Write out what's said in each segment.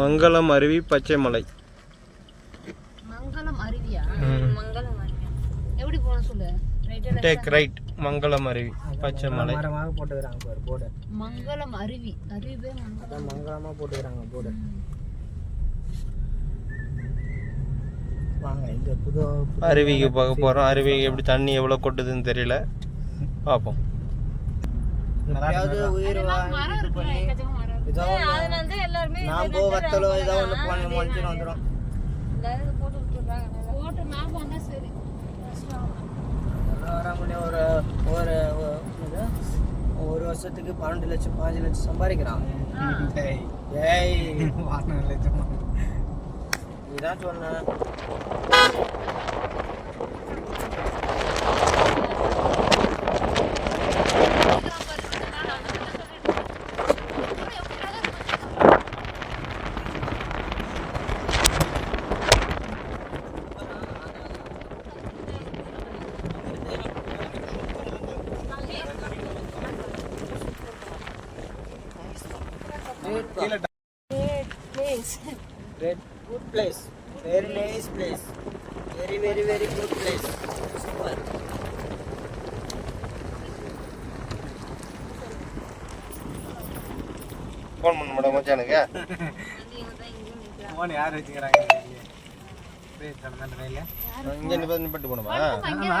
மங்களம் அருவி பச்சை மலை. மங்களம் அருவியா? மங்களம் அருவியா எப்படி சொல்லு? டேக் ரைட் மங்களம் அருவி பச்சை மலை. மரமாக போட்டுக்கிறாங்க பாரு போர்டு மங்களம் அருவி. அருவி அதான் மங்களமாக போட்டுக்கிறாங்க போர்டு வாங்க இந்த புது அருவிக்கு பார்க்க போகிறோம் அருவி எப்படி தண்ணி எவ்வளோ கொட்டுதுன்னு தெரியல. பார்ப்போம். எப்பயாவது உயிர். ஏதோ நான் போ வத்தலோ ஏதோ ஒன்று போன முளைச்சிட்டு வந்துடும் ஒரு ஒரு ஒரு- வருஷத்துக்கு பன்னெண்டு லட்சம் பாஞ்சு லட்சம் சம்பாதிக்கிறான். ஏய். இதான் சொன்னேன். Great, good place. Very nice place. Very, very, very good place. Super. Phone பண்ண மாட்டோம் மச்சானுக்கு ஃபோன் யார் வச்சுக்கிறாங்க இங்கே நிப்பட்டு போகணுமா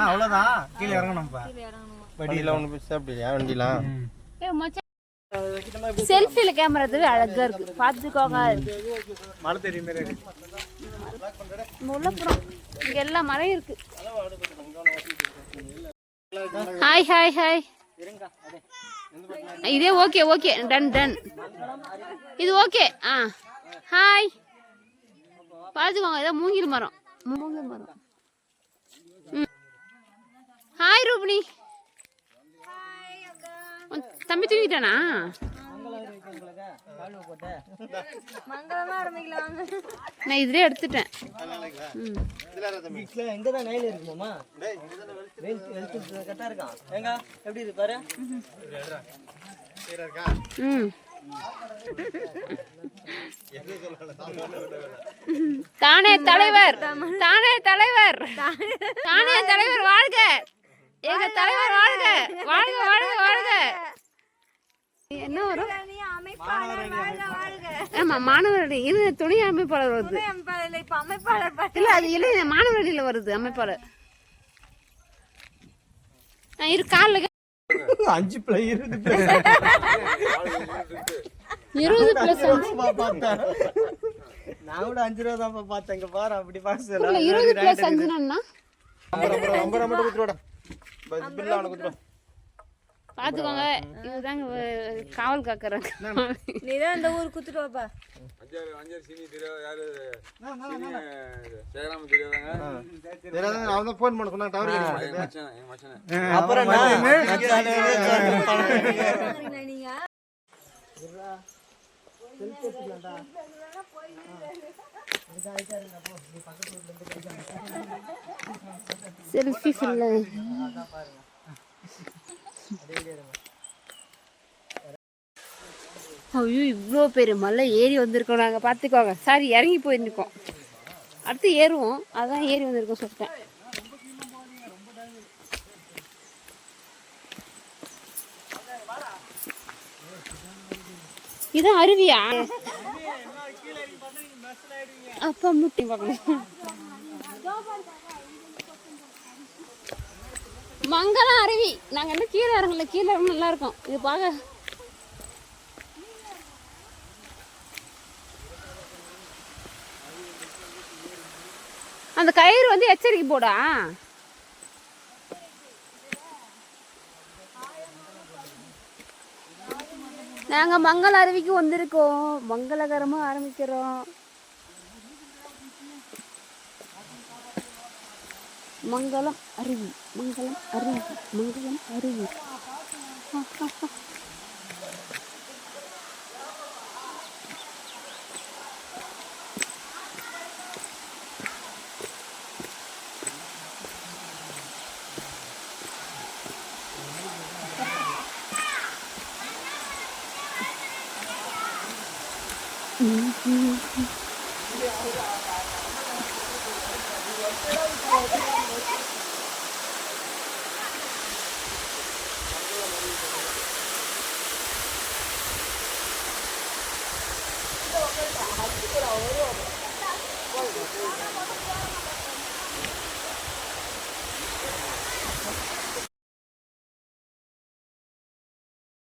அவ்வளோதான் கீழே இறங்கணும்ப்பா வண்டியில் ஒன்று சாப்பிடலையா வண்டிலாம் ஏய் மச்சான். செல்ஃபில கேமரா எடுத்து அழகா இருக்கு. பாத்துக்கோங்க மழை தெரியும் இருக்கு. இங்க எல்லா மரம் இருக்கு. ஹாய் ஹாய் ஹாய் இதே ஓகே ஓகே. டன் டன் இது ஓகே. ஆ. ஹாய் பார்த்துக்கோங்க. ஏதோ மூங்கில் மரம். மூங்கில் மரம். ம். ஹாய் ரூபினி. தம்பி தூங்கிட்டானா? நான் இதுலயே எடுத்துட்டேன். ம். எங்க தான் நைல் இருக்குமாமா கரெக்டாக இருக்கான் ஏங்க எப்படி இருக்கு பாரு? ம். தானே தலைவர். தானே தலைவர். தானே தலைவர் வாழ்க. எங்க தலைவர் வாழ்க. வாழ்க வாழ்க வாழ்க. என்ன வரும்? ஆமா மாணவர் இது துணை அமைப்பாளர் வருது. இல்ல அது இல்ல மாணவர் அணியில வருது அமைப்பாளர். இரு காலில் அஞ்சு பிள்ளை இருக்கு இருபது பிளஸ் நான் கூட அஞ்சு ரூபா தான் பார்த்தேன். இங்க பாரு அப்படி பாசல இல்ல இருபது பிளஸ் அஞ்சுனா பில்லு அவனை குத்துருவா பாத்துக்கோங்க. இதுதாங்க காவல் காக்குறாங்க நீதான் இந்த ஊர் குத்துட்டு வாப்பா. தெரியாத அவன் தான் ஃபோன் பண்ண சொன்னா டவர் கிடைக்க மாட்டேங்குது அப்புறம் நீங்க? செல்ஃபி சொல்ல ஐயோ இவ்வளோ பெரிய மலை ஏறி வந்திருக்கோம் நாங்கள் பார்த்துக்கோங்க சாரி இறங்கி போயிருக்கோம். அடுத்து ஏறுவோம். அதான் ஏறி வந்திருக்கோம் சொல்லிட்டேன். இதான் அருவியா? அப்பா முட்டி பார்க்கணும். மங்களம் அருவி. நாங்க என்ன கீழே இறங்கல. கீழே இறங்க நல்லா இருக்கும். இது பார்க்க அந்த கயிறு வந்து எச்சரிக்கை போடா. நாங்க மங்கள அருவிக்கு வந்திருக்கோம். மங்களகரமா ஆரம்பிக்கிறோம். மங்களம் அருவி மங்களம் அருவி மங்களம் அருவி. ஆ